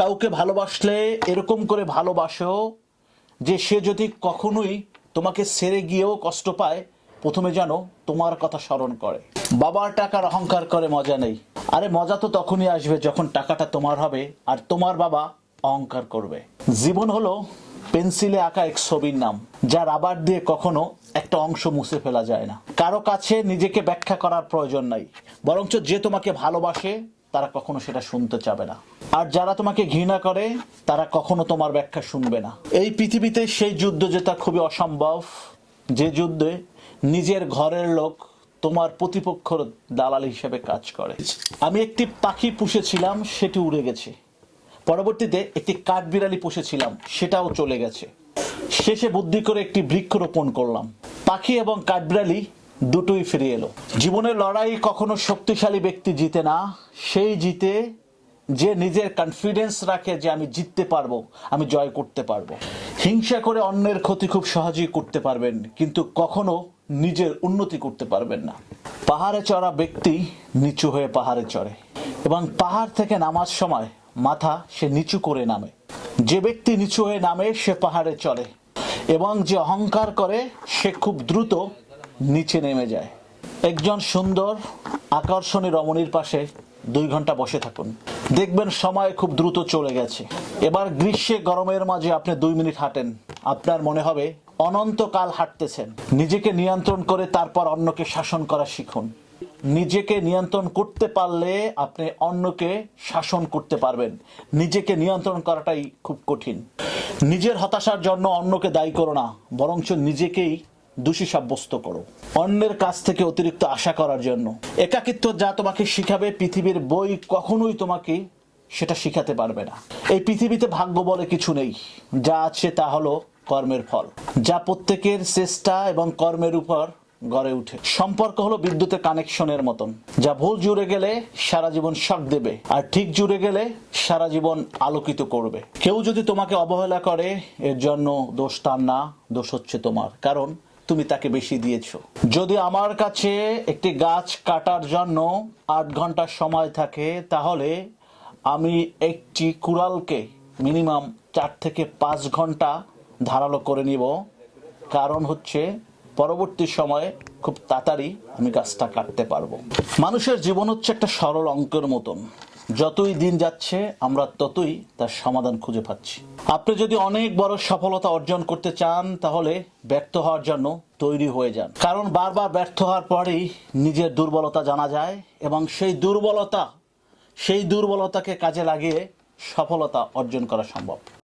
কাউকে ভালোবাসলে এরকম করে ভালোবাসো যে সে যদি কখনোই তোমাকে ছেড়ে গিয়েও কষ্ট পায়, প্রথমে যেন তোমার কথা স্মরণ করে। বাবার টাকার অহংকার করে মজা নেই। আরে মজা তো তখনই আসবে যখন টাকাটা তোমার হবে আর তোমার বাবা অহংকার করবে। জীবন হলো পেন্সিলে আঁকা এক ছবির নাম, যা রাবার দিয়ে কখনো একটা অংশ মুছে ফেলা যায় না। কারও কাছে নিজেকে ব্যাখ্যা করার প্রয়োজন নাই, বরঞ্চ যে তোমাকে ভালোবাসে তারা কখনো সেটা শুনতে চাবে না। আর যারা তোমাকে ঘৃণা করে, তারা কখনো তোমার ব্যাখ্যা শুনবে না। এই পৃথিবীতে সেই যুদ্ধ যেটা খুবই অসম্ভব, যে যুদ্ধে নিজের ঘরের লোক তোমার প্রতিপক্ষর দালাল হিসেবে কাজ করে। আমি একটি পাখি পুষেছিলাম, সেটি উড়ে গেছে। পরবর্তীতে একটি কাঠবিড়ালি পুষেছিলাম, সেটাও চলে গেছে। শেষে বুদ্ধি করে একটি বৃক্ষ রোপণ করলাম। পাখি এবং কাঠবিড়ালি দুটোই ফিরে এলো। জীবনের লড়াই কখনো শক্তিশালী ব্যক্তি জিতে না, সেই জিতে যে নিজের কনফিডেন্স রাখে যে আমি জিততে পারব, আমি জয় করতে পারব। হিংসা করে অন্যের ক্ষতি খুব সহজেই করতে পারবেন, কিন্তু কখনো নিজের উন্নতি করতে পারবেন না। পাহাড়ে চড়া ব্যক্তি নিচু হয়ে পাহাড়ে চড়ে, এবং পাহাড় থেকে নামার সময় মাথা সে নিচু করে নামে। যে ব্যক্তি নিচু হয়ে নামে, সে পাহাড়ে চড়ে, এবং যে অহংকার করে, সে খুব দ্রুত নিচে নেমে যায়। একজন সুন্দর, আকর্ষণী রমণীর পাশে দুই ঘণ্টা বসে থাকুন। দেখবেন সময় খুব দ্রুত চলে গেছে। এবার গ্রীষ্মে গরমের মাঝে আপনি দুই মিনিট হাঁটেন। আপনার মনে হবে অনন্তকাল হাঁটতেছেন। নিজেকে নিয়ন্ত্রণ করে তারপর অন্যকে শাসন করা শিখুন। নিজেকে নিয়ন্ত্রণ করতে পারলে আপনি অন্যকে শাসন করতে পারবেন। নিজেকে নিয়ন্ত্রণ করাটাই খুব কঠিন। নিজের হতাশার জন্য অন্যকে দায়ী করো না, বরঞ্চ নিজেকেই দোষী সাব্যস্ত করো। অন্যের কাছ থেকে অতিরিক্ত আশা করার জন্য। একাকিত্ব যা তোমাকে শিখাবে পৃথিবীর বই কখনোই তোমাকে সেটা শিখাতে পারবে না। এই পৃথিবীতে ভাগ্য বলে কিছু নেই। যা আছে তা হলো কর্মের ফল। যা প্রত্যেকের চেষ্টা এবং কর্মের উপর গড়ে উঠে। সম্পর্ক হলো বিদ্যুতের কানেকশনের মতন। যা ভুল জুড়ে গেলে সারা জীবন শক দেবে। আর ঠিক জুড়ে গেলে সারা জীবন আলোকিত করবে। কেউ যদি তোমাকে অবহেলা করে, এর জন্য দোষ তার না, দোষ হচ্ছে তোমার। কারণ তুমি তাকে বেশি দিয়েছ। যদি আমার কাছে একটি গাছ কাটার জন্য আট ঘণ্টা সময় থাকে, তাহলে আমি একটি কুড়ালকে মিনিমাম চার থেকে পাঁচ ঘণ্টা ধারালো করে নিব। কারণ হচ্ছে, পরবর্তী সময়ে খুব তাড়াতাড়ি আমি গাছটা কাটতে পারব। মানুষের জীবন হচ্ছে একটা সরল অঙ্কের মতন। যতই দিন যাচ্ছে, আমরা ততই তার সমাধান খুঁজে পাচ্ছি। আপনি যদি অনেক বড় সফলতা অর্জন করতে চান, তাহলে ব্যর্থ হওয়ার জন্য তৈরি হয়ে যান। কারণ বারবার ব্যর্থ হওয়ার পরেই নিজের দুর্বলতা জানা যায় এবং সেই দুর্বলতা, সেই দুর্বলতাকে কাজে লাগিয়ে সফলতা অর্জন করা সম্ভব।